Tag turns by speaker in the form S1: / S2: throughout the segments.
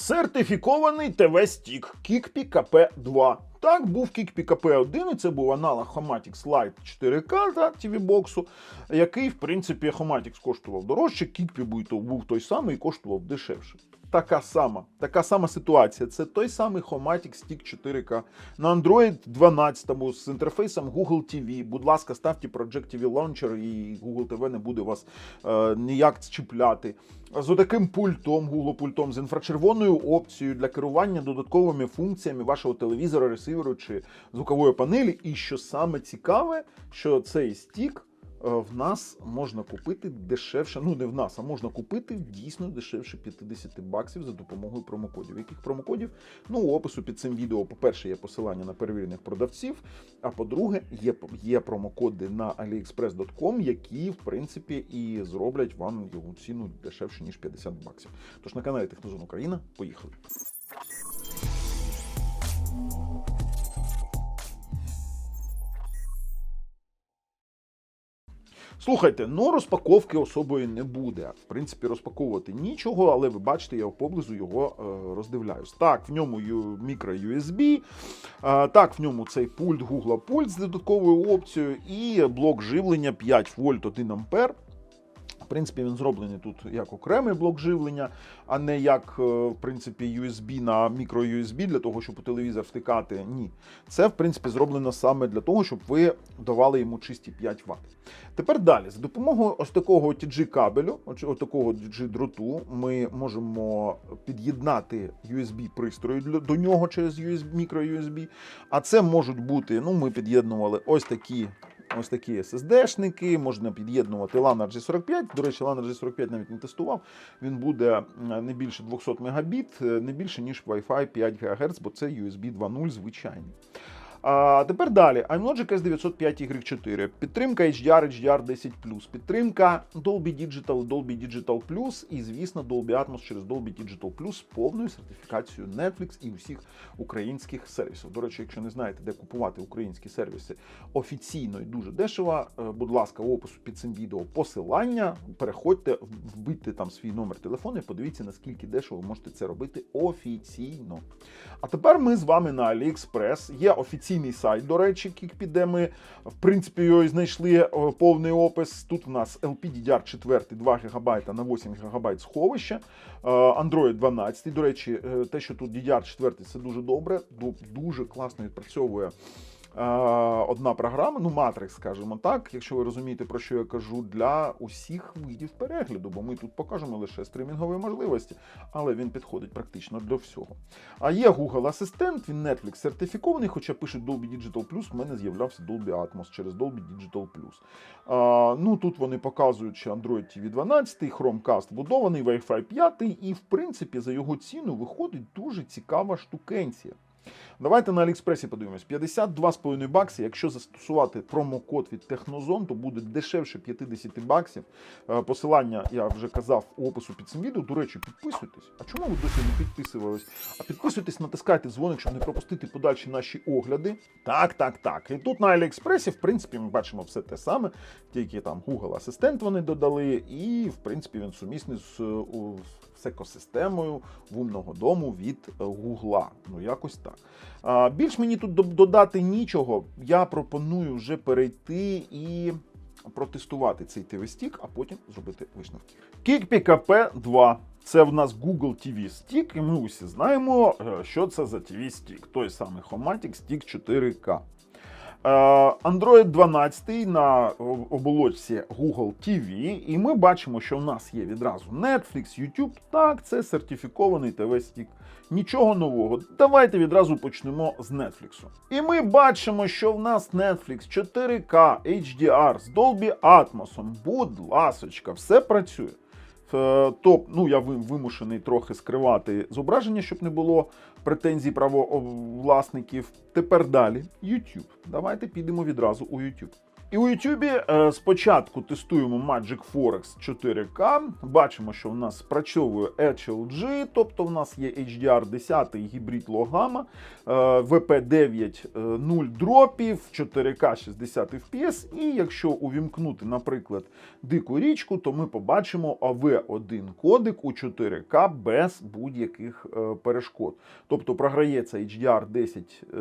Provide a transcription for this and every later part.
S1: Сертифікований ТВ-стік Кікпі KP2. Так, був Kikpi KP1, і це був аналог Homatix Lite 4K та TV-боксу, який, в принципі, Homatix коштував дорожче, Kikpi був, той самий і коштував дешевше. Така сама, така сама ситуація. Це той самий Homatix Stick 4K на Android 12 з інтерфейсом Google TV. Будь ласка, ставте Project TV Launcher і Google TV не буде вас е, ніяк чіпляти. З отаким пультом, Google пультом, з інфрачервоною опцією для керування додатковими функціями вашого телевізора, ресиверу чи звукової панелі. І що саме цікаве, що цей стік е, в нас можна купити дешевше. Ну не в нас, а можна купити дійсно дешевше 50 баксів за допомогою промокодів. Яких промокодів? Ну, у опису під цим відео, по-перше, є посилання на перевірених продавців. А по-друге, є, є промокоди на aliexpress.com, які, в принципі, і зроблять вам його ціну дешевше, ніж 50 баксів. Тож на каналі Технозон Україна, поїхали. Слухайте, ну розпаковки особої не буде. В принципі, розпаковувати нічого, але ви бачите, я поблизу його е, роздивляюсь. Так, в ньому мікро USB, е, так, в ньому цей пульт Google пульт з додатковою опцією і блок живлення 5 вольт 1 ампер. Принципі, він зроблений тут як окремий блок живлення, а не як е, в принципі USB на мікро USB для того, щоб у телевізор втикати. Ні, це в принципі зроблено саме для того, щоб ви давали йому чисті 5 Вт. Тепер далі, за допомогою ось такого OTG кабелю, ось такого OTG дроту, ми можемо під'єднати USB пристрої до нього через USB, мікро USB. А це можуть бути, ну, ми під'єднували ось такі. Ось такі SSD-шники, можна під'єднувати LAN RG45. До речі, LAN RG45 навіть не тестував. Він буде не більше 200 Мбіт, е, не більше, ніж Wi-Fi 5 ГГц, бо це USB 2.0 звичайний. А тепер далі. iMlogic S905Y4, підтримка HDR, HDR 10 підтримка Dolby Digital, Dolby Digital Plus і, звісно, Dolby Atmos через Dolby Digital Plus з повною сертифікацією Netflix і усіх українських сервісів. До речі, якщо не знаєте, де купувати українські сервіси офіційно і дуже дешево, е, будь ласка, в опису під цим відео посилання. Переходьте, вбийте там свій номер телефону і подивіться, наскільки дешево ви можете це робити офіційно. А тепер ми з вами на AliExpress. Є офіційний сайт, до речі, де ми, в принципі, його і знайшли е, повний опис. Тут у нас LPDDR4 2 ГБ на 8 ГБ сховище, е, Android 12. До речі, е, те, що тут DDR4, це дуже добре, дуже класно відпрацьовує. Е, Одна програма, ну Matrix, скажімо так, якщо ви розумієте, про що я кажу, для усіх видів перегляду, бо ми тут покажемо лише стрімінгові можливості, але він підходить практично для всього. А є Google Асистент, він Netflix сертифікований, хоча пише Dolby Digital Plus, в мене з'являвся Dolby Atmos через Dolby Digital Plus. А, ну тут вони показують, що Android TV 12, Chromecast вбудований, Wi-Fi 5, і в принципі за його ціну виходить дуже цікава штукенція. Давайте на Аліекспресі подивимось. 52,5 бакси. Якщо застосувати промокод від Технозон, то буде дешевше 50 баксів. Е, Посилання я вже казав у опису під цим відео. До речі, підписуйтесь. А чому ви досі не підписувались? А підписуйтесь, натискайте дзвоник, щоб не пропустити подальші наші огляди. Так, так, так. І тут на Аліекспресі, в принципі, ми бачимо все те саме, тільки там Google Асистент вони додали, і в принципі він сумісний з, е, з екосистемою вумного дому від Гугла. Ну, якось так. Більш мені тут додати нічого. Я пропоную вже перейти і протестувати цей TV-стік, а потім зробити висновки. Kikpi KP2. Це в нас Google TV Stick, і ми усі знаємо, е, що це за TV Stick. Той самий Homatic Stick 4K. Е, Android 12 на оболочці Google TV, і ми бачимо, що в нас є відразу Netflix, YouTube. Так, це сертифікований TV-стік. Нічого нового. Давайте відразу почнемо з Netflix. І ми бачимо, що в нас Netflix 4K HDR з Dolby Atmos. Будь ласочка, все працює. Е, Топ, ну я вимушений трохи скривати зображення, щоб не було претензій правовласників. Тепер далі YouTube. Давайте підемо відразу у YouTube. І у YouTube е, спочатку тестуємо Magic Forex 4K. Бачимо, що в нас спрацьовує HLG, тобто в нас є HDR 10 гібрид е, VP9 е, 0 дропів, 4К 60 FPS. І якщо увімкнути, наприклад, дику річку, то ми побачимо AV1 кодик у 4К без будь-яких е, перешкод. Тобто програється HDR 10, е,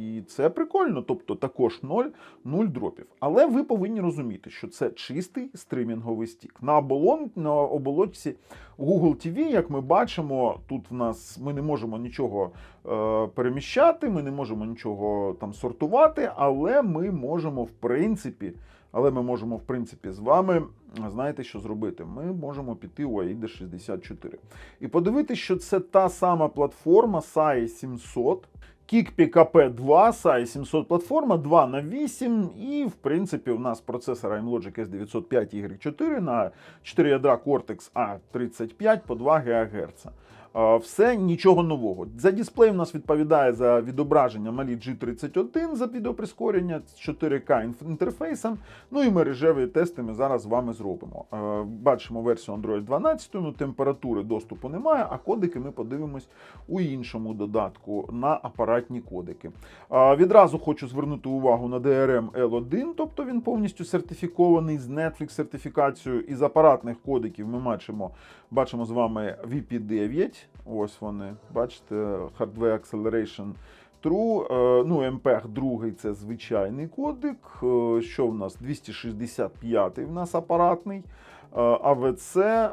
S1: і це прикольно. Тобто також 0, 0 дропів. Але ви повинні розуміти, що це чистий стримінговий стік. На оболон, на оболочці Google TV, як ми бачимо, тут в нас ми не можемо нічого е, переміщати, ми не можемо нічого там сортувати, але ми можемо в принципі. Але ми можемо, в принципі, з вами, знаєте, що зробити? Ми можемо піти у AIDA 64 і подивитися, що це та сама платформа SAI 700, Kick PKP 2, SAI 700 платформа 2 на 8, і в принципі у нас процесор AMLogic S905 Y4 на 4 ядра Cortex A35 по 2 ГГц. Все нічого нового. За дисплей у нас відповідає за відображення малі G31 за відеоприскорення з 4К інтерфейсом. Ну і мережеві тести ми зараз з вами зробимо. Бачимо версію Android 12, ну температури доступу немає, а кодики ми подивимось у іншому додатку на апаратні кодики. Відразу хочу звернути увагу на DRM L1, тобто він повністю сертифікований з Netflix сертифікацією. Із апаратних кодиків ми бачимо, бачимо з вами VP9. Ось вони, бачите, Hardware Acceleration True. Е, Ну, MPEG 2 це звичайний кодик. Е, Що в нас? 265 в нас апаратний. Е, AVC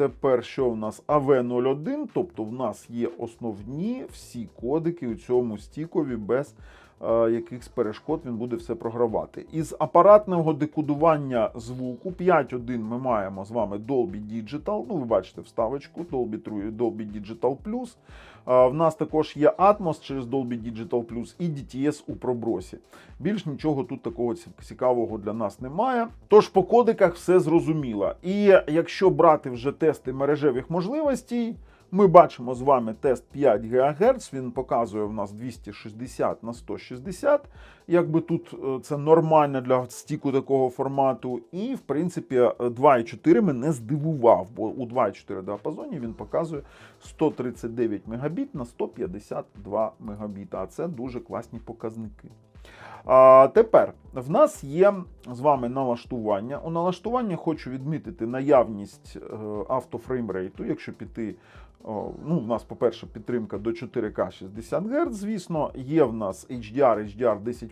S1: Тепер що в нас AV01, тобто в нас є основні всі кодики у цьому стікові без е, якихось перешкод він буде все програвати. Із апаратного декодування звуку 5.1 ми маємо з вами Dolby Digital. Ну, ви бачите вставочку Dolby True, Dolby Digital Plus. В нас також є Atmos через Dolby Digital Plus і DTS у пробросі. Більш нічого тут такого цікавого для нас немає. Тож по кодиках все зрозуміло. І якщо брати вже тести мережевих можливостей, ми бачимо з вами тест 5 ГГц, він показує в нас 260 на 160. Якби тут е, це нормально для стіку такого формату. І, в принципі, е, 2.4 мене здивував, бо у 2.4 діапазоні він показує 139 Мбіт на 152 Мбіт. А це дуже класні показники. А, тепер в нас є з вами налаштування. У налаштуванні хочу відмітити наявність е, автофреймрейту, якщо піти. Ну, в нас, по-перше, підтримка до 4К 60 Гц, звісно. Є в нас HDR, HDR 10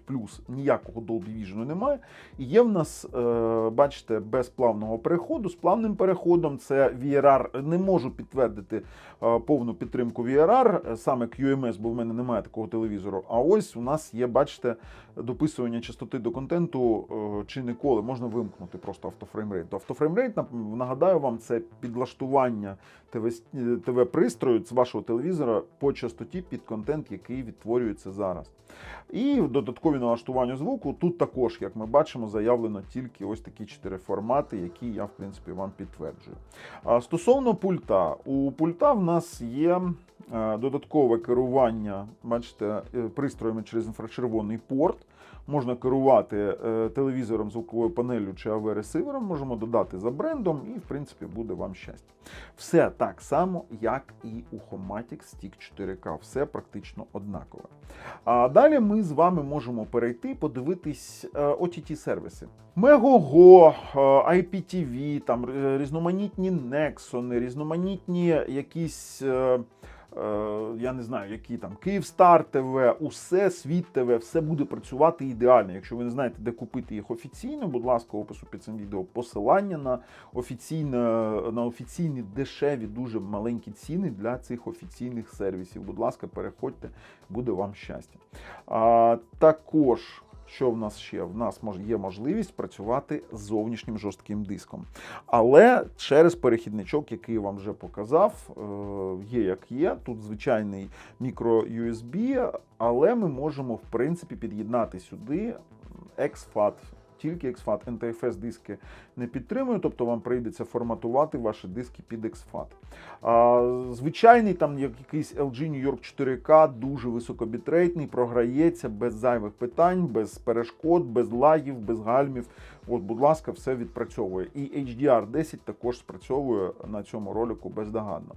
S1: ніякого Dolby Vision немає. І є в нас, е, бачите, без плавного переходу. З плавним переходом це VRR. Не можу підтвердити е, повну підтримку VRR, саме QMS, бо в мене немає такого телевізору. А ось у нас є, бачите, дописування частоти до контенту е, чи ніколи можна вимкнути просто автофреймрейт. Автофреймрейт, нагадаю вам, це підлаштування ТВ, пристрою з вашого телевізора по частоті під контент, який відтворюється зараз. І в додаткові налаштування звуку тут також, як ми бачимо, заявлено тільки ось такі чотири формати, які я в принципі вам підтверджую. Стосовно пульта, у пульта в нас є додаткове керування, бачите, е, пристроями через інфрачервоний порт. Можна керувати е, телевізором, звуковою панелью чи AV-ресивером, можемо додати за брендом, і в принципі буде вам щастя. Все так само, як і у Homatic Stick 4K, все практично однакове. А далі ми з вами можемо перейти, подивитись е, OTT-сервіси. Megogo, е, IPTV, там е, різноманітні Nexon, різноманітні якісь. Е, Я не знаю, які там Київстар ТВ, усе світ ТВ, все буде працювати ідеально. Якщо ви не знаєте, де купити їх офіційно, будь ласка, в опису під цим відео посилання на офіційне, на офіційні дешеві, дуже маленькі ціни для цих офіційних сервісів. Будь ласка, переходьте, буде вам щастя. А, також. Що в нас ще? В нас є можливість працювати з зовнішнім жорстким диском. Але через перехідничок, який я вам вже показав, е, є як є. Тут звичайний мікро USB, але ми можемо в принципі під'єднати сюди XFAT тільки XFAT. NTFS диски не підтримує, тобто вам прийдеться форматувати ваші диски під XFAT. А, звичайний там якийсь LG New York 4K, дуже високобітрейтний, програється без зайвих питань, без перешкод, без лагів, без гальмів. От, будь ласка, все відпрацьовує. І HDR10 також спрацьовує на цьому ролику бездоганно.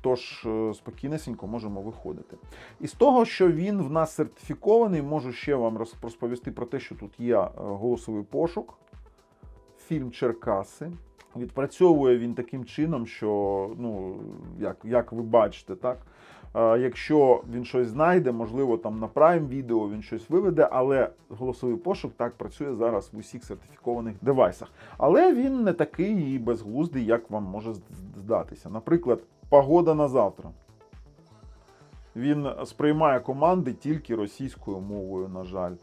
S1: Тож е, спокійнесенько можемо виходити. І з того, що він в нас сертифікований, можу ще вам розповісти про те, що тут є е, голосовий пошук, фільм Черкаси. Відпрацьовує він таким чином, що, ну, як, як ви бачите, так. Е, Якщо він щось знайде, можливо, там на Prime відео він щось виведе, але голосовий пошук так працює зараз в усіх сертифікованих девайсах. Але він не такий і безглуздий, як вам може здатися. Наприклад, погода на завтра. Він сприймає команди тільки російською мовою, на жаль.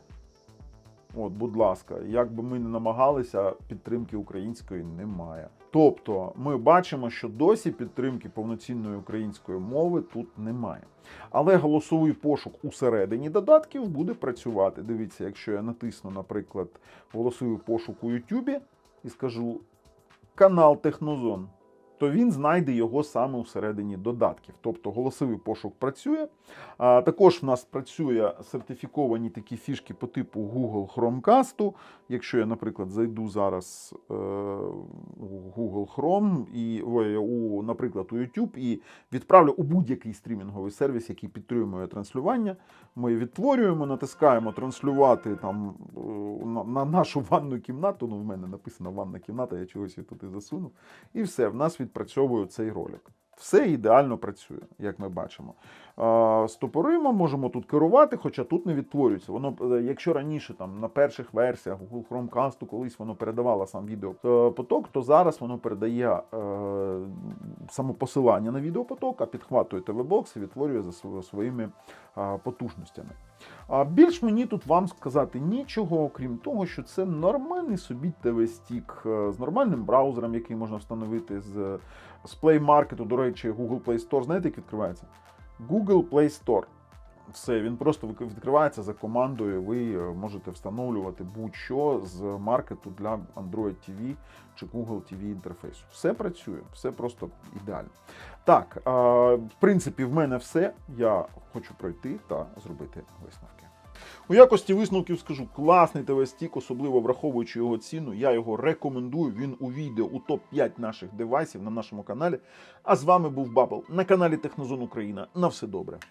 S1: От, будь ласка, як би ми не намагалися, підтримки української немає. Тобто, ми бачимо, що досі підтримки повноцінної української мови тут немає. Але голосовий пошук усередині додатків буде працювати. Дивіться, якщо я натисну, наприклад, голосовий пошук у YouTube і скажу канал Технозон, то він знайде його саме усередині додатків. Тобто голосовий пошук працює. А, також в нас працює сертифіковані такі фішки по типу Google Chromecast. Якщо я, наприклад, зайду зараз е, у Google Chrome і ой, у, наприклад, у YouTube і відправлю у будь-який стрімінговий сервіс, який підтримує транслювання, ми відтворюємо, натискаємо транслювати там е, на, на нашу ванну кімнату. Ну, в мене написано ванна кімната, я чогось її туди засунув. І все, в нас відпрацьовує цей ролик. Все ідеально працює, як ми бачимо. А, Стопорима можемо тут керувати, хоча тут не відтворюється. Воно, е, якщо раніше там на перших версіях Google Chromecast колись воно передавало сам відеопоток, то зараз воно передає е, саме посилання на відеопоток, а підхватує ТВ-бокс і відтворює за своїми е, потужностями. А більш мені тут вам сказати нічого, окрім того, що це нормальний собі ТВ-стік е, з нормальним браузером, який можна встановити з, з Play Market, до речі, Google Play Store. Знаєте, як відкривається? Google Play Store. Все, він просто відкривається за командою. Ви е, можете встановлювати будь-що з маркету для Android TV чи Google TV інтерфейсу. Все працює, все просто ідеально. Так, в принципі, в мене все. Я хочу пройти та зробити висновки. У якості висновків скажу, класний ТВ-стік, особливо враховуючи його ціну. Я його рекомендую. Він увійде у топ-5 наших девайсів на нашому каналі. А з вами був Бабл на каналі Технозон Україна. На все добре.